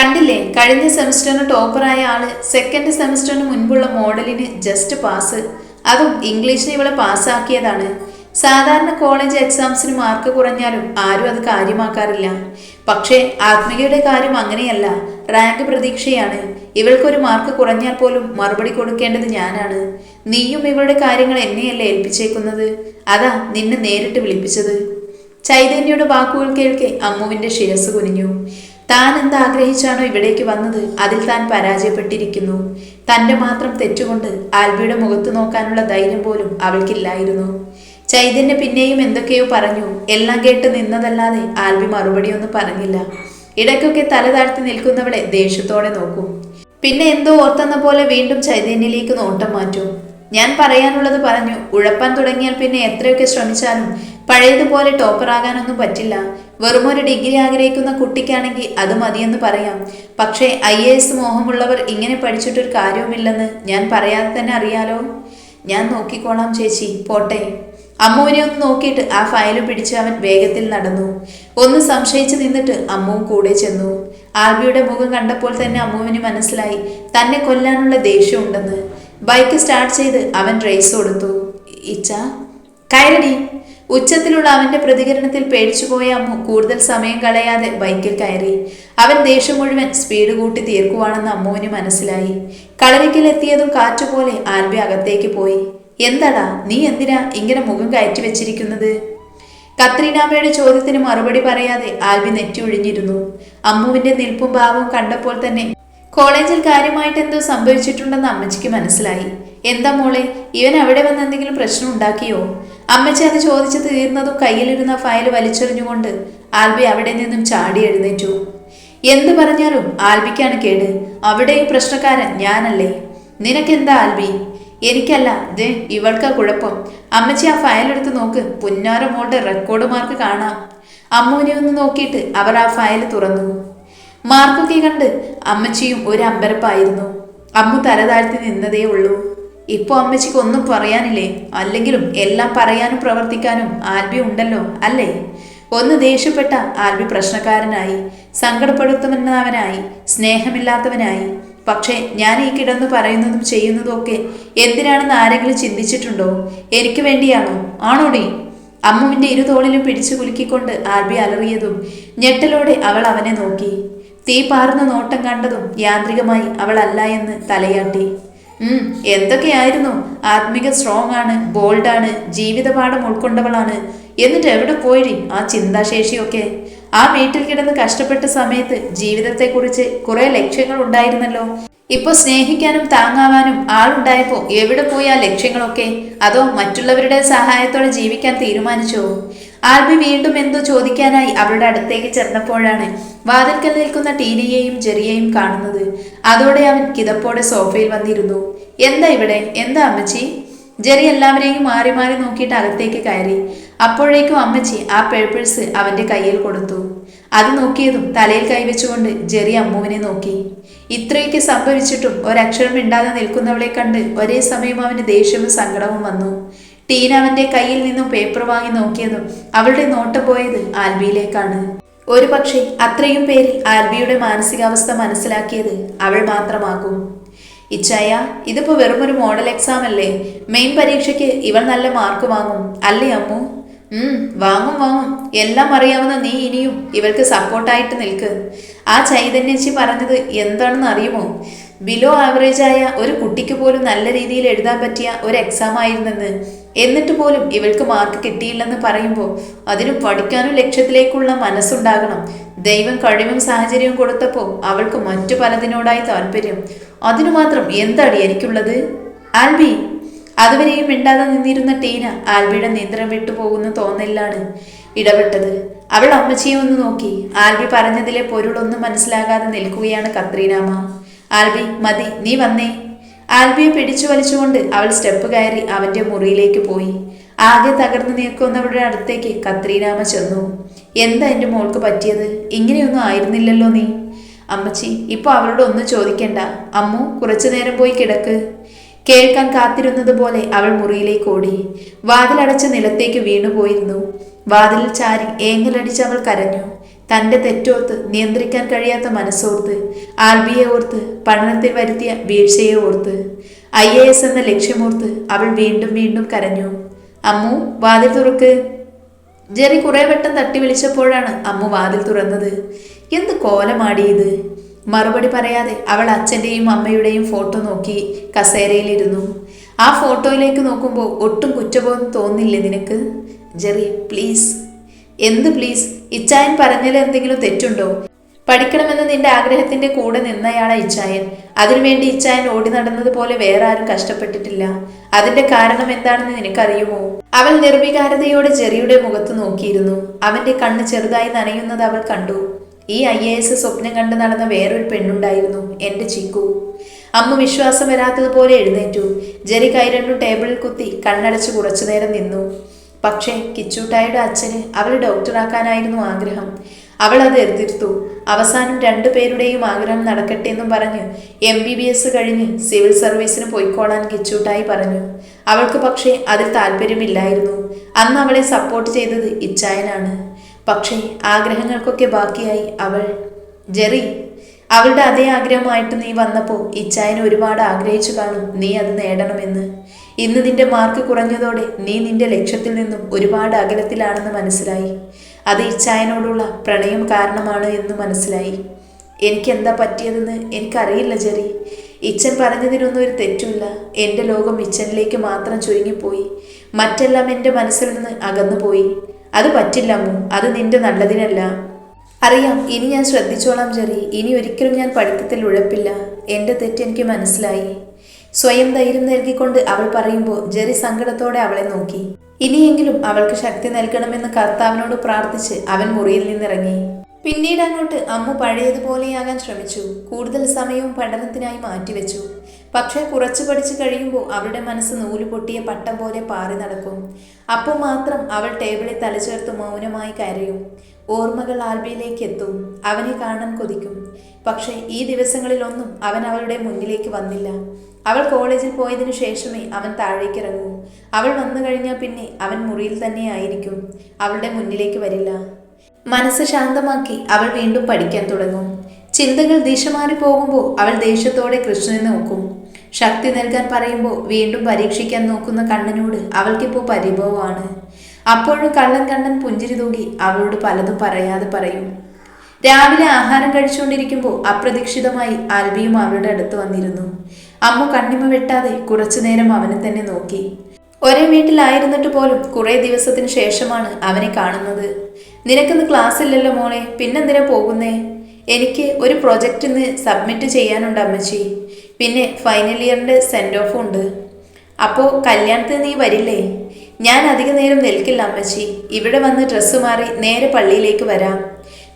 കണ്ടില്ലേ? കഴിഞ്ഞ സെമിസ്റ്ററിന് ടോപ്പറായ ആൾ സെക്കൻഡ് സെമിസ്റ്ററിന് മുൻപുള്ള മോഡലിന് ജസ്റ്റ് പാസ് അതും ഇംഗ്ലീഷിന് ഇവളെ പാസ്സാക്കിയതാണ് സാധാരണ കോളേജ് എക്സാംസിന് മാർക്ക് കുറഞ്ഞാലും ആരും അത് കാര്യമാക്കാറില്ല. പക്ഷേ ആത്മികയുടെ കാര്യം അങ്ങനെയല്ല. റാങ്ക് പ്രതീക്ഷയാണ്. ഇവൾക്കൊരു മാർക്ക് കുറഞ്ഞാൽ പോലും മറുപടി കൊടുക്കേണ്ടത് ഞാനാണ്. നീയും ഇവളുടെ കാര്യങ്ങൾ എന്നെയല്ലേ ഏൽപ്പിച്ചേക്കുന്നത്? അതാ നിന്നെ നേരിട്ട് വിളിപ്പിച്ചത്. ചൈതന്യയുടെ വാക്കുകൾ കേൾക്കെ അമ്മുവിന്റെ ശിരസ് കുനിഞ്ഞു. താൻ എന്ത് ആഗ്രഹിച്ചാണോ ഇവിടേക്ക് വന്നത്? അതിൽ താൻ പരാജയപ്പെട്ടിരിക്കുന്നു. തന്റെ മാത്രം തെറ്റുകൊണ്ട് ആൽബിയുടെ മുഖത്ത് നോക്കാനുള്ള ധൈര്യം പോലും അവൾക്കില്ലായിരുന്നു. ചൈതന്യ പിന്നെയും എന്തൊക്കെയോ പറഞ്ഞു. എല്ലാം കേട്ട് നിന്നതല്ലാതെ ആൽബി മറുപടിയൊന്നും പറഞ്ഞില്ല. ഇടയ്ക്കൊക്കെ തല താഴ്ത്തി നിൽക്കുന്നവളെ ദേഷ്യത്തോടെ നോക്കും. പിന്നെ എന്തോ ഓർത്തെന്ന പോലെ വീണ്ടും ചൈതന്യയിലേക്ക് നോട്ടം മാറ്റും. ഞാൻ പറയാനുള്ളത് പറഞ്ഞു ഉഴപ്പാൻ തുടങ്ങിയാൽ പിന്നെ എത്രയൊക്കെ ശ്രമിച്ചാലും പഴയതുപോലെ ടോപ്പറാകാനൊന്നും പറ്റില്ല. വെറും ഒരു ഡിഗ്രി ആഗ്രഹിക്കുന്ന കുട്ടിക്കാണെങ്കിൽ അത് മതിയെന്ന് പറയാം. പക്ഷേ ഐ എ എസ് മോഹമുള്ളവർ ഇങ്ങനെ പഠിച്ചിട്ടൊരു കാര്യവുമില്ലെന്ന് ഞാൻ പറയാതെ തന്നെ അറിയാലോ? ഞാൻ നോക്കിക്കോളാം ചേച്ചി. പോട്ടെ. അമ്മുവിനെ ഒന്ന് നോക്കിയിട്ട് ആ ഫയൽ പിടിച്ച് അവൻ വേഗത്തിൽ നടന്നു. ഒന്ന് സംശയിച്ച് നിന്നിട്ട് അമ്മുവും കൂടെ ചെന്നു. ആൽബിയുടെ മുഖം കണ്ടപ്പോൾ തന്നെ അമ്മുവിന് മനസ്സിലായി. തന്നെ കൊല്ലാനുള്ള ദേഷ്യമുണ്ടെന്ന്. ബൈക്ക് സ്റ്റാർട്ട് ചെയ്ത് അവൻ റേസ് കൊടുത്തു ഇച്ച കയറടി. ഉച്ചത്തിലുള്ള അവന്റെ പ്രതികരണത്തിൽ പേടിച്ചുപോയ അമ്മു കൂടുതൽ സമയം കളയാതെ ബൈക്കിൽ കയറി. അവൻ ദേഷ്യം മുഴുവൻ സ്പീഡ് കൂട്ടി തീർക്കുവാണെന്ന് അമ്മുവിന് മനസ്സിലായി. കളരിക്കിലെത്തിയതും കാറ്റുപോലെ ആൽബി അകത്തേക്ക് പോയി. എന്താടാ നീ എന്തിനാ ഇങ്ങനെ മുഖം കയറ്റി വെച്ചിരിക്കുന്നത്? കത്രീനാമയുടെ ചോദ്യത്തിന് മറുപടി പറയാതെ ആൽബി നെറ്റി ഒഴിഞ്ഞിരുന്നു. അമ്മുവിന്റെ നിൽപ്പും ഭാവവും കണ്ടപ്പോൾ തന്നെ കോളേജിൽ കാര്യമായിട്ട് എന്തോ സംഭവിച്ചിട്ടുണ്ടെന്ന് അമ്മച്ചിക്ക് മനസ്സിലായി. എന്താ മോളെ ഇവൻ അവിടെ വന്ന് എന്തെങ്കിലും പ്രശ്നം ഉണ്ടാക്കിയോ? അമ്മച്ചി അത് ചോദിച്ചു തീർന്നതും കയ്യിലിരുന്ന ഫയൽ വലിച്ചെറിഞ്ഞുകൊണ്ട് ആൽബി അവിടെ നിന്നും ചാടി എഴുന്നേറ്റു. എന്ത് പറഞ്ഞാലും ആൽബിക്കാണ് കേട്. അവിടെയും പ്രശ്നക്കാരൻ ഞാനല്ലേ? നിനക്കെന്താ ആൽബി? എനിക്കല്ല ദേ ഇവൾക്കാ കുഴപ്പം. അമ്മച്ചി ആ ഫയൽ എടുത്ത് നോക്ക്. പുന്നാര മോളുടെ റെക്കോർഡ് മാർക്ക് കാണാം. അമ്മുവിനെ ഒന്ന് നോക്കിയിട്ട് അവർ ആ ഫയൽ തുറന്നു. മാർക്കൊക്കെ കണ്ട് അമ്മച്ചിയും ഒരു അമ്പരപ്പായിരുന്നു. അമ്മു തലതാഴ്ത്തി നിന്നതേ ഉള്ളൂ. ഇപ്പൊ അമ്മച്ചിക്ക് ഒന്നും പറയാനില്ലേ? അല്ലെങ്കിലും എല്ലാം പറയാനും പ്രവർത്തിക്കാനും ആൽബി ഉണ്ടല്ലോ അല്ലേ? ഒന്ന് ദേഷ്യപ്പെട്ട ആൽബി പ്രശ്നക്കാരനായി സങ്കടപ്പെടുത്തുന്നവനായി സ്നേഹമില്ലാത്തവനായി. പക്ഷേ ഞാൻ ഈ കിടന്ന് പറയുന്നതും ചെയ്യുന്നതും ഒക്കെ എന്തിനാണെന്ന് ആരെങ്കിലും ചിന്തിച്ചിട്ടുണ്ടോ? എനിക്ക് വേണ്ടിയാണോ? ആണോടി അമ്മുവിന്റെ ഇരുതോളിലും പിടിച്ചു കുലുക്കിക്കൊണ്ട് ആൽബി അലറിയതും ഞെട്ടലോടെ അവൾ അവനെ നോക്കി. തീ പാർന്ന നോട്ടം കണ്ടതും യാന്ത്രികമായി അവൾ അല്ല എന്ന് തലയാട്ടി. എന്തൊക്കെയായിരുന്നു? ആത്മിക സ്ട്രോങ് ആണ് ബോൾഡാണ് ജീവിതപാഠം ഉൾക്കൊണ്ടവളാണ്. എന്നിട്ട് എവിടെ പോയിടി ആ ചിന്താശേഷിയൊക്കെ? ആ വീട്ടിൽ കിടന്ന് കഷ്ടപ്പെട്ട സമയത്ത് ജീവിതത്തെ കുറിച്ച് കുറെ ലക്ഷ്യങ്ങൾ ഉണ്ടായിരുന്നല്ലോ. ഇപ്പൊ സ്നേഹിക്കാനും താങ്ങാവാനും ആളുണ്ടായപ്പോ എവിടെ പോയി ആ ലക്ഷ്യങ്ങളൊക്കെ? അതോ മറ്റുള്ളവരുടെ സഹായത്തോടെ ജീവിക്കാൻ തീരുമാനിച്ചോ? ആൽബി വീണ്ടും എന്തോ ചോദിക്കാനായി അവരുടെ അടുത്തേക്ക് ചെന്നപ്പോഴാണ് വാതിൽക്കൽ നിൽക്കുന്ന ടീനയെയും ജെറിയെയും കാണുന്നത്. അതോടെ അവൻ കിതപ്പോടെ സോഫയിൽ വന്നിരുന്നു. എന്താ ഇവിടെ? എന്താ അമ്മച്ചി? ജെറി എല്ലാവരെയും മാറി മാറി നോക്കിയിട്ട് അകത്തേക്ക് കയറി. അപ്പോഴേക്കും അമ്മച്ചി ആ പേപ്പേഴ്സ് അവന്റെ കയ്യിൽ കൊടുത്തു. അത് നോക്കിയതും തലയിൽ കൈവച്ചുകൊണ്ട് ജെറി അമ്മുവിനെ നോക്കി. ഇത്രയൊക്കെ സംഭവിച്ചിട്ടും ഒരക്ഷരം മിണ്ടാതെ നിൽക്കുന്നവളെ കണ്ട് ഒരേ സമയം അവന് ദേഷ്യവും സങ്കടവും വന്നു. ടീന അവന്റെ കയ്യിൽ നിന്നും പേപ്പർ വാങ്ങി നോക്കിയതും അവളുടെ നോട്ടം പോയത് ആൽബിയിലേക്കാണ്. ഒരു പക്ഷേ അത്രയും പേരിൽ ആൽബിയുടെ മാനസികാവസ്ഥ മനസ്സിലാക്കിയത് അവൾ മാത്രമാകും. ഇച്ചായ ഇതിപ്പോ വെറുമൊരു മോഡൽ എക്സാം അല്ലേ? മെയിൻ പരീക്ഷയ്ക്ക് ഇവൾ നല്ല മാർക്ക് വാങ്ങും. അല്ലേ അമ്മു? വാങ്ങും വാങ്ങും. എല്ലാം അറിയാവുന്ന നീ ഇനിയും ഇവൾക്ക് സപ്പോർട്ടായിട്ട് നിൽക്ക്. ആ ചൈതന്യച്ചി പറഞ്ഞത് എന്താണെന്ന് അറിയുമോ? ബിലോ ആവറേജായ ഒരു കുട്ടിക്ക് പോലും നല്ല രീതിയിൽ എഴുതാൻ പറ്റിയ ഒരു എക്സാം ആയിരുന്നെന്ന്. എന്നിട്ട് പോലും ഇവൾക്ക് മാർക്ക് കിട്ടിയില്ലെന്ന് പറയുമ്പോൾ അതിന് പഠിക്കാനും ലക്ഷ്യത്തിലേക്കുള്ള മനസ്സുണ്ടാകണം. ദൈവം കഴിവും സാഹചര്യവും കൊടുത്തപ്പോൾ അവൾക്ക് മറ്റു പലതിനോടായി താല്പര്യം. അതിനു മാത്രം എന്താടി എനിക്കുള്ളത്? ആൽബി അതുവരെയും മിണ്ടാതെ നിന്നിരുന്ന ടീന ആൽബിയുടെ നിയന്ത്രണം വിട്ടുപോകുന്ന തോന്നലിലാണ് ഇടപെട്ടത്. അവൾ അമ്മച്ചിയെ ഒന്ന് നോക്കി. ആൽബി പറഞ്ഞതിലെ പൊരുളൊന്നും മനസ്സിലാകാതെ നിൽക്കുകയാണ് കത്രീനാമ. ആൽബി മതി നീ വന്നേ. ആൽബിയെ പിടിച്ചു വലിച്ചുകൊണ്ട് അവൾ സ്റ്റെപ്പ് കയറി അവന്റെ മുറിയിലേക്ക് പോയി. ആകെ തകർന്നു നിൽക്കുന്നവരുടെ അടുത്തേക്ക് കത്രീനാമ ചെന്നു. എന്താ എന്റെ മോൾക്ക് പറ്റിയത്? ഇങ്ങനെയൊന്നും ആയിരുന്നില്ലല്ലോ നീ. അമ്മച്ചി ഇപ്പൊ അവളോട് ഒന്നും ചോദിക്കണ്ട. അമ്മു കുറച്ചു നേരം പോയി കിടക്ക്. കേൾക്കാൻ കാത്തിരുന്നത് പോലെ അവൾ മുറിയിലേക്ക് ഓടി. വാതിലടച്ച് നിലത്തേക്ക് വീണുപോയിരുന്നു. വാതിലിൽ ചാരി ഏങ്ങലടിച്ച് അവൾ കരഞ്ഞു. തന്റെ തെറ്റോർത്ത് നിയന്ത്രിക്കാൻ കഴിയാത്ത മനസ്സോർത്ത് ആൽബിയെ ഓർത്ത് പഠനത്തിൽ വരുത്തിയ വീഴ്ചയെ ഓർത്ത് ഐ എ എസ് എന്ന ലക്ഷ്യമോർത്ത് അവൾ വീണ്ടും വീണ്ടും കരഞ്ഞു. അമ്മു വാതിൽ തുറക്ക്. ജെറി കുറെ വട്ടം തട്ടി വിളിച്ചപ്പോഴാണ് അമ്മു വാതിൽ തുറന്നത്. എന്ത് കോലമാടിയത് മറുപടി പറയാതെ അവൾ അച്ഛന്റെയും അമ്മയുടെയും ഫോട്ടോ നോക്കി കസേരയിലിരുന്നു. ആ ഫോട്ടോയിലേക്ക് നോക്കുമ്പോൾ ഒട്ടും കുറ്റബോധം തോന്നില്ലേ നിനക്ക്? Jerry please. എന്ത് പ്ലീസ് ഇച്ചായൻ പറഞ്ഞതിൽ എന്തെങ്കിലും തെറ്റുണ്ടോ? പഠിക്കണമെന്ന് നിന്റെ ആഗ്രഹത്തിന്റെ കൂടെ നിന്നയാളാ ഇച്ചായൻ. അതിനുവേണ്ടി ഇച്ചായൻ ഓടി നടന്നതുപോലെ വേറെ ആരും കഷ്ടപ്പെട്ടിട്ടില്ല. അതിന്റെ കാരണം എന്താണെന്ന് നിനക്കറിയുമോ? അവൾ നിർവികാരതയോടെ ജെറിയുടെ മുഖത്ത് നോക്കിയിരുന്നു. അവന്റെ കണ്ണ് ചെറുതായി നനയുന്നത് അവൾ കണ്ടു. ഈ ഐ എ എസ് സ്വപ്നം കണ്ട് നടന്ന വേറൊരു പെണ്ണുണ്ടായിരുന്നു എന്റെ ചിക്കു. അമ്മ വിശ്വാസം വരാത്തതുപോലെ എഴുന്നേറ്റു. ജെറി കൈ രണ്ടും ടേബിളിൽ കുത്തി കണ്ണടച്ച് കുറച്ചു നേരം നിന്നു. പക്ഷേ കിച്ചൂട്ടായുടെ അച്ഛന് അവളെ ഡോക്ടറാക്കാനായിരുന്നു ആഗ്രഹം. അവൾ അത് എതിർത്തു. അവസാനം രണ്ടു പേരുടെയും ആഗ്രഹം നടക്കട്ടെ എന്നും പറഞ്ഞ് എം ബി ബി എസ് കഴിഞ്ഞ് സിവിൽ സർവീസിന് പോയിക്കോളാൻ കിച്ചൂട്ടായി പറഞ്ഞു. അവൾക്ക് പക്ഷേ അതിൽ താല്പര്യമില്ലായിരുന്നു. അന്ന് അവളെ സപ്പോർട്ട് ചെയ്തത് ഇച്ചായനാണ്. പക്ഷേ ആഗ്രഹങ്ങൾക്കൊക്കെ ബാക്കിയായി അവൾ. ജെറി അവളുടെ അതേ ആഗ്രഹമായിട്ട് നീ വന്നപ്പോൾ ഇച്ചായൻ ഒരുപാട് ആഗ്രഹിച്ചു കാണും. നീ അത് നേടണമെന്ന്. ഇന്ന് നിന്റെ മാർക്ക് കുറഞ്ഞതോടെ നീ നിന്റെ ലക്ഷ്യത്തിൽ നിന്നും ഒരുപാട് അകലത്തിലാണെന്ന് മനസ്സിലായി. അത് ഇച്ചായനോടുള്ള പ്രണയം കാരണമാണ് എന്ന് മനസ്സിലായി. എനിക്ക് എന്താ പറ്റിയതെന്ന് എനിക്കറിയില്ല ജെറി. ഇച്ഛൻ പറഞ്ഞതിനൊന്നും ഒരു തെറ്റുമില്ല. എന്റെ ലോകം ഇച്ചനിലേക്ക് മാത്രം ചുരുങ്ങിപ്പോയി. മറ്റെല്ലാം എന്റെ മനസ്സിൽ നിന്ന് അകന്നുപോയി. അത് പറ്റില്ല അമ്മു. അത് നിന്റെ നല്ലതിനല്ല. അറിയാം ഇനി ഞാൻ ശ്രദ്ധിച്ചോളാം ജെറി. ഇനി ഒരിക്കലും ഞാൻ പഠിത്തത്തിൽ ഉഴപ്പില്ല. എന്റെ തെറ്റ് എനിക്ക് മനസ്സിലായി. സ്വയം ധൈര്യം നൽകിക്കൊണ്ട് അവൾ പറയുമ്പോൾ ജെറി സങ്കടത്തോടെ അവളെ നോക്കി. ഇനിയെങ്കിലും അവൾക്ക് ശക്തി നൽകണമെന്ന് കർത്താവിനോട് പ്രാർത്ഥിച്ച് അവൻ മുറിയിൽ നിന്നിറങ്ങി. പിന്നീട് അങ്ങോട്ട് അമ്മ പഴയതുപോലെയാകാൻ ശ്രമിച്ചു. കൂടുതൽ സമയവും പഠനത്തിനായി മാറ്റിവെച്ചു. പക്ഷേ കുറച്ച് പഠിച്ചു കഴിയുമ്പോൾ അവളുടെ മനസ്സ് നൂൽ പൊട്ടിയ പട്ടം പോലെ പാറി നടക്കും. അപ്പോൾ മാത്രം അവൾ ടേബിളിൽ തലചേർത്ത് മൗനമായി കരയും. ഓർമ്മകൾ ആൽബിയിലേക്ക് എത്തും അവനെ കാണാൻ കൊതിക്കും. പക്ഷേ ഈ ദിവസങ്ങളിലൊന്നും അവൻ അവളുടെ മുന്നിലേക്ക് വന്നില്ല. അവൾ കോളേജിൽ പോയതിനു ശേഷമേ അവൻ താഴേക്ക് ഇറങ്ങൂ അവൾ വന്നു കഴിഞ്ഞാൽ പിന്നെ അവൻ മുറിയിൽ തന്നെ ആയിരിക്കും. അവളുടെ മുന്നിലേക്ക് വരില്ല. മനസ്സ് ശാന്തമാക്കി അവൾ വീണ്ടും പഠിക്കാൻ തുടങ്ങും. ചിന്തകൾ ദിശ മാറി പോകുമ്പോൾ അവൾ ദേഷ്യത്തോടെ കൃഷ്ണനെ നോക്കും. ശക്തി നൽകാൻ പറയുമ്പോൾ വീണ്ടും പരീക്ഷിക്കാൻ നോക്കുന്ന കണ്ണനോട് അവൾക്കിപ്പോൾ പരിഭവമാണ്. അപ്പോഴും കള്ളൻ കണ്ണൻ പുഞ്ചിരി തൂകി അവളോട് പലതും പറയാതെ പറയും. രാവിലെ ആഹാരം കഴിച്ചുകൊണ്ടിരിക്കുമ്പോൾ അപ്രതീക്ഷിതമായി ആൽബിയും അവളുടെ അടുത്ത് വന്നിരുന്നു. അമ്മ കണ്ണിമ വെട്ടാതെ കുറച്ചുനേരം അവനെ തന്നെ നോക്കി. ഒരേ വീട്ടിലായിരുന്നിട്ട് പോലും കുറേ ദിവസത്തിന് ശേഷമാണ് അവനെ കാണുന്നത്. നിനക്കിന്ന് ക്ലാസ് ഇല്ലല്ലോ മോളെ പിന്നെന്തിനാ പോകുന്നേ? എനിക്ക് ഒരു പ്രൊജക്റ്റ് ഇന്ന് സബ്മിറ്റ് ചെയ്യാനുണ്ട് അമ്മച്ചി. പിന്നെ ഫൈനൽ ഇയറിന്റെ സെൻഡ് ഓഫും ഉണ്ട്. അപ്പോൾ കല്യാണത്തിന് നീ വരില്ലേ? ഞാൻ അധിക നേരം നിൽക്കില്ല അമ്മച്ചി. ഇവിടെ വന്ന് ഡ്രസ്സ് മാറി നേരെ പള്ളിയിലേക്ക് വരാം.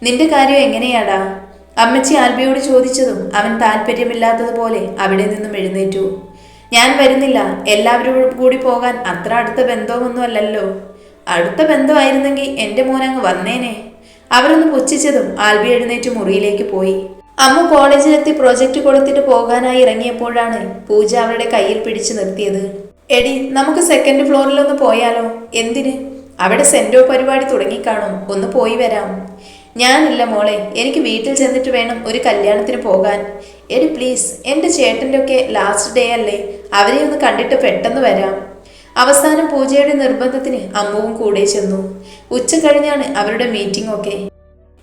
നിന്റെ കാര്യം എങ്ങനെയാടാ? അമ്മച്ചി ആൽബിയോട് ചോദിച്ചതും അവൻ താല്പര്യമില്ലാത്തതുപോലെ അവിടെ നിന്നും എഴുന്നേറ്റു. ഞാൻ വരുന്നില്ല. എല്ലാവരും കൂടി പോകാൻ അത്ര അടുത്ത ബന്ധമൊന്നും അല്ലല്ലോ അടുത്ത ബന്ധമായിരുന്നെങ്കിൽ എന്റെ മോനങ്ങ് വന്നേനെ. അവരൊന്ന് പുച്ഛിച്ചതും ആൽബി എഴുന്നേറ്റ് മുറിയിലേക്ക് പോയി. അമ്മ കോളേജിലെത്തി പ്രൊജക്റ്റ് കൊടുത്തിട്ട് പോകാനായി ഇറങ്ങിയപ്പോഴാണ് പൂജ അവരുടെ കയ്യിൽ പിടിച്ചു നിർത്തിയത്. എടി നമുക്ക് സെക്കൻഡ് ഫ്ലോറിൽ ഒന്ന് പോയാലോ? എന്തിന്? അവിടെ സെന്റോ പരിപാടി തുടങ്ങിക്കാണും. ഒന്ന് പോയി വരാം. ഞാനില്ല മോളെ എനിക്ക് വീട്ടിൽ ചെന്നിട്ട് വേണം ഒരു കല്യാണത്തിന് പോകാൻ. എടി പ്ലീസ് എന്റെ ചേട്ടന്റെ ഒക്കെ ലാസ്റ്റ് ഡേ അല്ലേ? അവരെ ഒന്ന് കണ്ടിട്ട് പെട്ടെന്ന് വരാം. അവസാനം പൂജയുടെ നിർബന്ധത്തിന് അമ്മുവും കൂടെ ചെന്നു. ഉച്ച കഴിഞ്ഞാണ് അവരുടെ മീറ്റിംഗ് ഒക്കെ.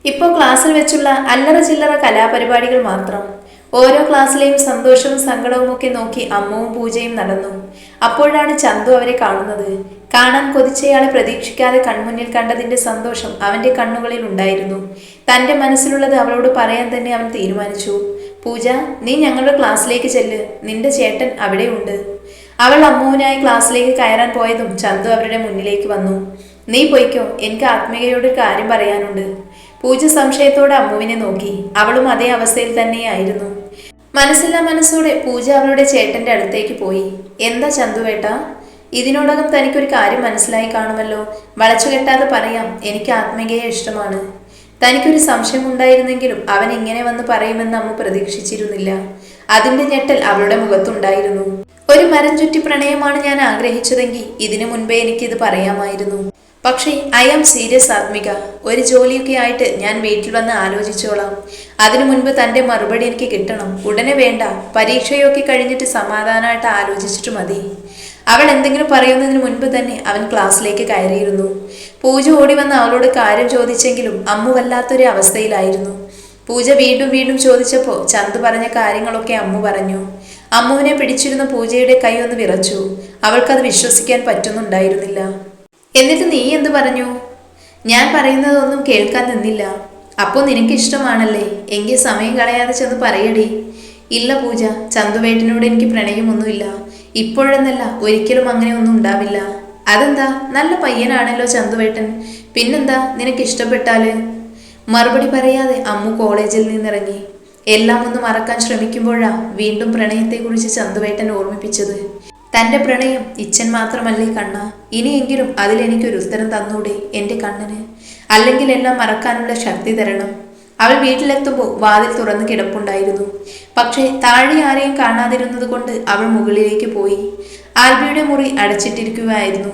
ഇപ്പോൾ ക്ലാസ്സിൽ വെച്ചുള്ള അല്ലറ ചില്ലറ കലാപരിപാടികൾ മാത്രം. ഓരോ ക്ലാസ്സിലെയും സന്തോഷവും സങ്കടവും ഒക്കെ നോക്കി അമ്മവും പൂജയും നടന്നു. അപ്പോഴാണ് ചന്തു അവരെ കാണുന്നത്. കാണാൻ കൊതിച്ചയാളെ പ്രതീക്ഷിക്കാതെ കൺമുന്നിൽ കണ്ടതിന്റെ സന്തോഷം അവന്റെ കണ്ണുകളിൽ ഉണ്ടായിരുന്നു. തന്റെ മനസ്സിലുള്ളത് അവളോട് പറയാൻ തന്നെ അവൻ തീരുമാനിച്ചു. പൂജ നീ ഞങ്ങളുടെ ക്ലാസ്സിലേക്ക് ചെല്ല്. നിന്റെ ചേട്ടൻ അവിടെയുണ്ട് അവൾ അമ്മുവിനായി ക്ലാസ്സിലേക്ക് കയറാൻ പോയതും ചന്തു അവരുടെ മുന്നിലേക്ക് വന്നു. നീ പൊയ്ക്കോ. എനിക്ക് ആത്മികയോട് കാര്യം പറയാനുണ്ട്. പൂജ സംശയത്തോടെ അമ്മുവിനെ നോക്കി. അവളും അതേ അവസ്ഥയിൽ തന്നെയായിരുന്നു. മനസ്സില്ലാ മനസ്സോടെ പൂജ അവളുടെ ചേട്ടന്റെ അടുത്തേക്ക് പോയി. എന്താ ചന്തുവേട്ട? ഇതിനോടകം തനിക്കൊരു കാര്യം മനസ്സിലായി കാണുമല്ലോ. വളച്ചു കെട്ടാതെ പറയാം എനിക്ക് ആത്മികയെ ഇഷ്ടമാണ്. തനിക്കൊരു സംശയം ഉണ്ടായിരുന്നെങ്കിലും അവൻ ഇങ്ങനെ വന്ന് പറയുമെന്ന് അമ്മ പ്രതീക്ഷിച്ചിരുന്നില്ല. അതിന്റെ ഞെട്ടൽ അവളുടെ മുഖത്തുണ്ടായിരുന്നു. ഒരു മരം ചുറ്റി പ്രണയമാണ് ഞാൻ ആഗ്രഹിച്ചതെങ്കിൽ ഇതിനു മുൻപേ എനിക്കിത് പറയാമായിരുന്നു. പക്ഷേ ഐ ആം സീരിയസ് ആത്മിക. ഒരു ജോലിയൊക്കെ ആയിട്ട് ഞാൻ വീട്ടിൽ വന്ന് ആലോചിച്ചോളാം. അതിനു മുൻപ് തന്റെ മറുപടി എനിക്ക് കിട്ടണം. ഉടനെ വേണ്ട. പരീക്ഷയൊക്കെ കഴിഞ്ഞിട്ട് സമാധാനമായിട്ട് ആലോചിച്ചിട്ട് മതി. അവൾ എന്തെങ്കിലും പറയുന്നതിന് മുൻപ് തന്നെ അവൻ ക്ലാസ്സിലേക്ക് കയറിയിരുന്നു. പൂജ ഓടി വന്ന് അവളോട് കാര്യം ചോദിച്ചെങ്കിലും അമ്മു വല്ലാത്തൊരു അവസ്ഥയിലായിരുന്നു. പൂജ വീണ്ടും വീണ്ടും ചോദിച്ചപ്പോൾ ചന്ത് പറഞ്ഞ കാര്യങ്ങളൊക്കെ അമ്മു പറഞ്ഞു. അമ്മുവിനെ പിടിച്ചിരുന്ന പൂജയുടെ കൈ ഒന്ന് വിറച്ചു. അവൾക്കത് വിശ്വസിക്കാൻ പറ്റുന്നുണ്ടായിരുന്നില്ല. എന്നിട്ട് നീ എന്ത് പറഞ്ഞു? ഞാൻ പറയുന്നതൊന്നും കേൾക്കാൻ നിന്നില്ല. അപ്പോൾ നിനക്ക് ഇഷ്ടമാണല്ലേ എങ്കിൽ സമയം കളയാതെ ചെന്ന് പറയടി. ഇല്ല പൂജ ചന്തുവേട്ടനോട് എനിക്ക് പ്രണയമൊന്നുമില്ല. ഇപ്പോഴെന്നല്ല ഒരിക്കലും അങ്ങനെ ഒന്നും ഉണ്ടാവില്ല. അതെന്താ? നല്ല പയ്യനാണല്ലോ ചന്തുവേട്ടൻ. പിന്നെന്താ നിനക്ക് ഇഷ്ടപ്പെട്ടാൽ മറുപടി പറയാതെ അമ്മു കോളേജിൽ നിന്നിറങ്ങി. എല്ലാം ഒന്ന് മറക്കാൻ ശ്രമിക്കുമ്പോഴാ വീണ്ടും പ്രണയത്തെക്കുറിച്ച് ചന്തുവേട്ടൻ ഓർമ്മിപ്പിച്ചത്. തന്റെ പ്രണയം ഇച്ഛൻ മാത്രമല്ലേ കണ്ണ? ഇനിയെങ്കിലും അതിലെനിക്കൊരു ഉത്തരം തന്നൂടെ എന്റെ കണ്ണന്. അല്ലെങ്കിൽ എല്ലാം മറക്കാനുള്ള ശക്തി തരണം. അവൾ വീട്ടിലെത്തുമ്പോൾ വാതിൽ തുറന്ന് കിടപ്പുണ്ടായിരുന്നു. പക്ഷേ താഴെ ആരെയും കാണാതിരുന്നത് കൊണ്ട് അവൾ മുകളിലേക്ക് പോയി. ആൽബിയുടെ മുറി അടച്ചിട്ടിരിക്കുകയായിരുന്നു.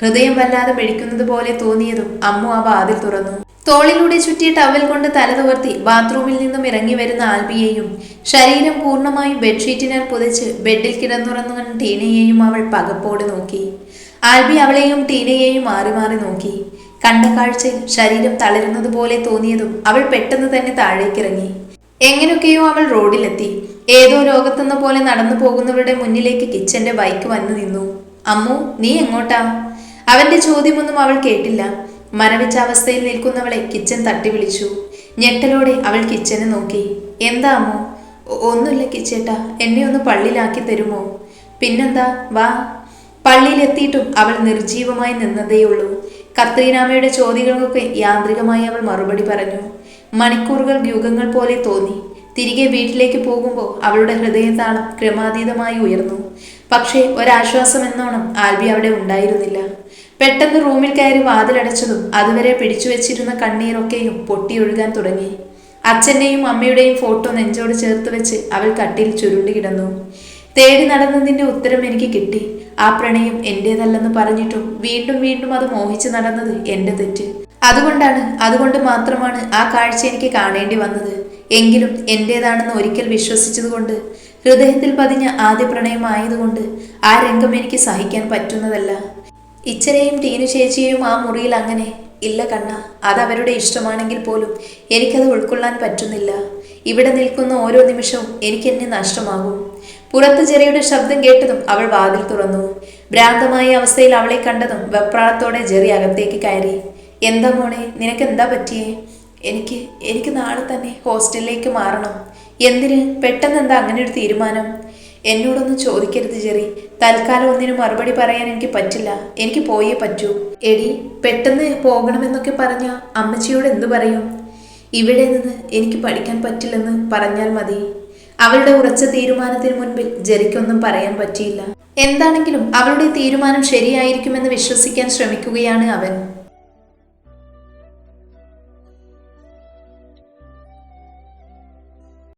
ഹൃദയം വല്ലാതെ മെഴിക്കുന്നത് പോലെ തോന്നിയതും അമ്മു ആ വാതിൽ തുറന്നു. തോളിലൂടെ ചുറ്റിയ ടവൽ കൊണ്ട് തലതുവർത്തി ബാത്റൂമിൽ നിന്നും ഇറങ്ങി വരുന്ന ആൽബിയെയും ശരീരം പൂർണമായും ബെഡ്ഷീറ്റിനാൽ പുതച്ച് ബെഡിൽ കിടന്നുറങ്ങുന്ന ടീനയെയും അവൾ പകപ്പോടെ നോക്കി. ആൽബി അവളെയും ടീനയെയും മാറി മാറി നോക്കി. കണ്ട കാഴ്ചയിൽ ശരീരം തളരുന്നത് പോലെ തോന്നിയതും അവൾ പെട്ടെന്ന് തന്നെ താഴേക്കിറങ്ങി. എങ്ങനെയൊക്കെയോ അവൾ റോഡിലെത്തി. ഏതോ ലോകത്തെന്ന പോലെ നടന്നു പോകുന്നവരുടെ മുന്നിലേക്ക് കിച്ചന്റെ ബൈക്ക് വന്നു നിന്നു. അമ്മു നീ എങ്ങോട്ടാ? അവന്റെ ചോദ്യമൊന്നും അവൾ കേട്ടില്ല. മരവിച്ച അവസ്ഥയിൽ നിൽക്കുന്നവളെ കിച്ചൻ തട്ടി വിളിച്ചു. ഞെട്ടലോടെ അവൾ കിച്ചനെ നോക്കി. എന്താ അമ്മോ? "ഒ- ഒന്നുമില്ല കിച്ചേട്ടാ. എന്നെ ഒന്ന് പള്ളിയിലാക്കി തരുമോ? പിന്നെന്താ? വാ. പള്ളിയിലെത്തിയിട്ടും അവൾ നിർജീവമായി നിന്നതേയുള്ളൂ. കത്രീനാമയുടെ ചോദ്യങ്ങൾക്കൊക്കെ യാന്ത്രികമായി അവൾ മറുപടി പറഞ്ഞു. മണിക്കൂറുകൾ യുഗങ്ങൾ പോലെ തോന്നി. തിരികെ വീട്ടിലേക്ക് പോകുമ്പോൾ അവളുടെ ഹൃദയതാളം ക്രമാതീതമായി ഉയർന്നു. പക്ഷേ ഒരാശ്വാസം എന്നോണം ആൽബി അവിടെ ഉണ്ടായിരുന്നില്ല. പെട്ടെന്ന് റൂമിൽ കയറി വാതിലടച്ചതും അതുവരെ പിടിച്ചു വെച്ചിരുന്ന കണ്ണീരൊക്കെയും പൊട്ടിയൊഴുകാൻ തുടങ്ങി. അച്ഛന്റെയും അമ്മയുടെയും ഫോട്ടോ നെഞ്ചോട് ചേർത്ത് വെച്ച് അവൾ കട്ടിൽ ചുരുണ്ടി കിടന്നു. തേടി നടന്നതിന്റെ ഉത്തരം എനിക്ക് കിട്ടി. ആ പ്രണയം എന്റേതല്ലെന്ന് പറഞ്ഞിട്ടും വീണ്ടും വീണ്ടും അത് മോഹിച്ച് നടന്നത് എന്റെ തെറ്റ്. അതുകൊണ്ടാണ് അതുകൊണ്ട് മാത്രമാണ് ആ കാഴ്ച എനിക്ക് കാണേണ്ടി വന്നത്. എങ്കിലും എന്റേതാണെന്ന് ഒരിക്കൽ വിശ്വസിച്ചതുകൊണ്ട് ഹൃദയത്തിൽ പതിഞ്ഞ ആദ്യ പ്രണയമായതുകൊണ്ട് ആ രംഗം എനിക്ക് സഹിക്കാൻ പറ്റുന്നതല്ല. ഇച്ചരെയും ടീനു ചേച്ചിയെയും ആ മുറിയിൽ അങ്ങനെ? ഇല്ല കണ്ണ അതവരുടെ ഇഷ്ടമാണെങ്കിൽ പോലും എനിക്കത് ഉൾക്കൊള്ളാൻ പറ്റുന്നില്ല. ഇവിടെ നിൽക്കുന്ന ഓരോ നിമിഷവും എനിക്ക് എന്നെ നഷ്ടമാകും. പുറത്ത് ജെറിയുടെ ശബ്ദം കേട്ടതും അവൾ വാതിൽ തുറന്നു. ഭ്രാന്തമായ അവസ്ഥയിൽ അവളെ കണ്ടതും വെപ്രാളത്തോടെ ജെറി അകത്തേക്ക് കയറി. എന്താ മോളെ നിനക്ക് എന്താ പറ്റിയേ? എനിക്ക് എനിക്ക് നാളെ തന്നെ ഹോസ്റ്റലിലേക്ക് മാറണം. എന്തിന്? പെട്ടെന്ന് എന്താ അങ്ങനെ ഒരു തീരുമാനം? എന്നോടൊന്നും ചോദിക്കരുത് ജെറി. തൽക്കാലം ഒന്നിനും മറുപടി പറയാൻ എനിക്ക് പറ്റില്ല. എനിക്ക് പോയേ പറ്റൂ. എടി പെട്ടെന്ന് പോകണമെന്നൊക്കെ പറഞ്ഞ അമ്മച്ചിയോട് എന്തു പറയും? ഇവിടെ നിന്ന് എനിക്ക് പഠിക്കാൻ പറ്റില്ലെന്ന് പറഞ്ഞാൽ മതി. അവളുടെ ഉറച്ച തീരുമാനത്തിന് മുൻപിൽ ജെറിക്കൊന്നും പറയാൻ പറ്റിയില്ല. എന്താണെങ്കിലും അവളുടെ തീരുമാനം ശരിയായിരിക്കുമെന്ന് വിശ്വസിക്കാൻ ശ്രമിക്കുകയാണ് അവൻ.